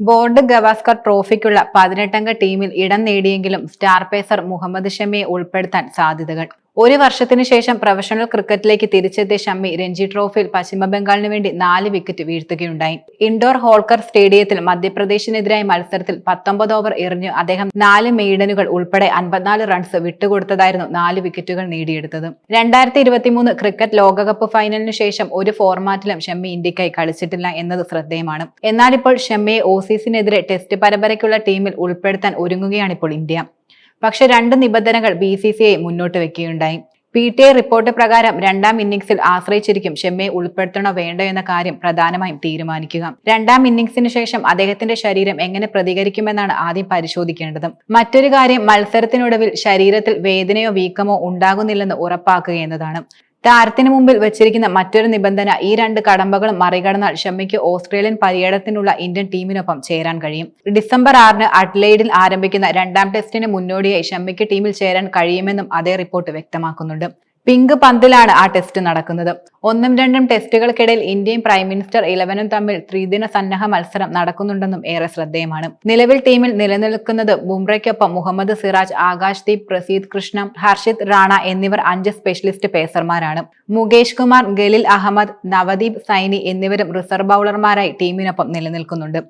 Board Gavaskar ട്രോഫിക്കുള്ള പതിനെട്ടംഗ ടീമിൽ ഇടം നേടിയെങ്കിലും സ്റ്റാർ പേസർ മുഹമ്മദ് ഷമിയെ ഉൾപ്പെടുത്താൻ സാധ്യതകൾ. ഒരു വർഷത്തിനു ശേഷം പ്രൊഫഷണൽ ക്രിക്കറ്റിലേക്ക് തിരിച്ചെത്തിയ ഷമ്മി രഞ്ജി ട്രോഫിയിൽ പശ്ചിമബംഗാളിന് വേണ്ടി നാല് വിക്കറ്റ് വീഴ്ത്തുകയുണ്ടായി. ഇൻഡോർ ഹോൾക്കർ സ്റ്റേഡിയത്തിൽ മധ്യപ്രദേശിനെതിരായ മത്സരത്തിൽ പത്തൊമ്പത് ഓവർ എറിഞ്ഞു അദ്ദേഹം നാല് മെയ്ഡനുകൾ ഉൾപ്പെടെ അൻപത്തിനാല് റൺസ് വിട്ടുകൊടുത്തതായിരുന്നു നാല് വിക്കറ്റുകൾ നേടിയെടുത്തത്. രണ്ടായിരത്തി ഇരുപത്തിമൂന്ന് ക്രിക്കറ്റ് ലോകകപ്പ് ഫൈനലിനു ശേഷം ഒരു ഫോർമാറ്റിലും ഷമ്മി ഇന്ത്യക്കായി കളിച്ചിട്ടില്ല എന്നത് ശ്രദ്ധേയമാണ്. എന്നാൽ ഇപ്പോൾ ഷമ്മിയെ ഓസീസിനെതിരെ ടെസ്റ്റ് പരമ്പരയ്ക്കുള്ള ടീമിൽ ഉൾപ്പെടുത്താൻ ഒരുങ്ങുകയാണിപ്പോൾ ഇന്ത്യ. പക്ഷെ രണ്ട് നിബന്ധനകൾ ബി സി സി ഐ മുന്നോട്ട് വെക്കുകയുണ്ടായി. പി ടി ഐ റിപ്പോർട്ട് പ്രകാരം രണ്ടാം ഇന്നിംഗ്സിൽ ആശ്രയിച്ചിരിക്കും ഷെമ്മയെ ഉൾപ്പെടുത്തണോ വേണ്ടോ എന്ന കാര്യം പ്രധാനമായും തീരുമാനിക്കുക. രണ്ടാം ഇന്നിംഗ്സിന് ശേഷം അദ്ദേഹത്തിന്റെ ശരീരം എങ്ങനെ പ്രതികരിക്കുമെന്നാണ് ആദ്യം പരിശോധിക്കേണ്ടത്. മറ്റൊരു കാര്യം മത്സരത്തിനൊടുവിൽ ശരീരത്തിൽ വേദനയോ വീക്കമോ ഉണ്ടാകുന്നില്ലെന്ന് ഉറപ്പാക്കുക എന്നതാണ്. താരത്തിന് മുമ്പിൽ വെച്ചിരിക്കുന്ന മറ്റൊരു നിബന്ധന ഈ രണ്ട് കടമ്പകളും മറികടന്നാൽ ഷമ്മിക്ക് ഓസ്ട്രേലിയൻ പര്യടനത്തിനുള്ള ഇന്ത്യൻ ടീമിനൊപ്പം ചേരാൻ കഴിയും. ഡിസംബർ ആറിന് അഡ്ലൈഡിൽ ആരംഭിക്കുന്ന രണ്ടാം ടെസ്റ്റിന് മുന്നോടിയായി ഷമ്മിക്ക് ടീമിൽ ചേരാൻ കഴിയുമെന്നും അതേ റിപ്പോർട്ട് വ്യക്തമാക്കുന്നുണ്ട്. പിങ്ക് പന്തിലാണ് ആ ടെസ്റ്റ് നടക്കുന്നത്. ഒന്നും രണ്ടും ടെസ്റ്റുകൾക്കിടയിൽ ഇന്ത്യയും പ്രൈം മിനിസ്റ്റർ ഇലവനും തമ്മിൽ ത്രിദിന സന്നഹ മത്സരം നടക്കുന്നുണ്ടെന്നും ഏറെ ശ്രദ്ധേയമാണ്. നിലവിൽ ടീമിൽ നിലനിൽക്കുന്നത് ബുംറയ്ക്കൊപ്പം മുഹമ്മദ് സിറാജ് ആകാശ് ദീപ് പ്രസീദ് കൃഷ്ണ ഹർഷിത് റാണ എന്നിവർ അഞ്ച് സ്പെഷ്യലിസ്റ്റ് പേസർമാരാണ്. മുകേഷ് കുമാർ ഗലിൽ അഹമ്മദ് നവദീപ് സൈനി എന്നിവരും റിസർവ് ബൗളർമാരായി ടീമിനൊപ്പം നിലനിൽക്കുന്നുണ്ട്.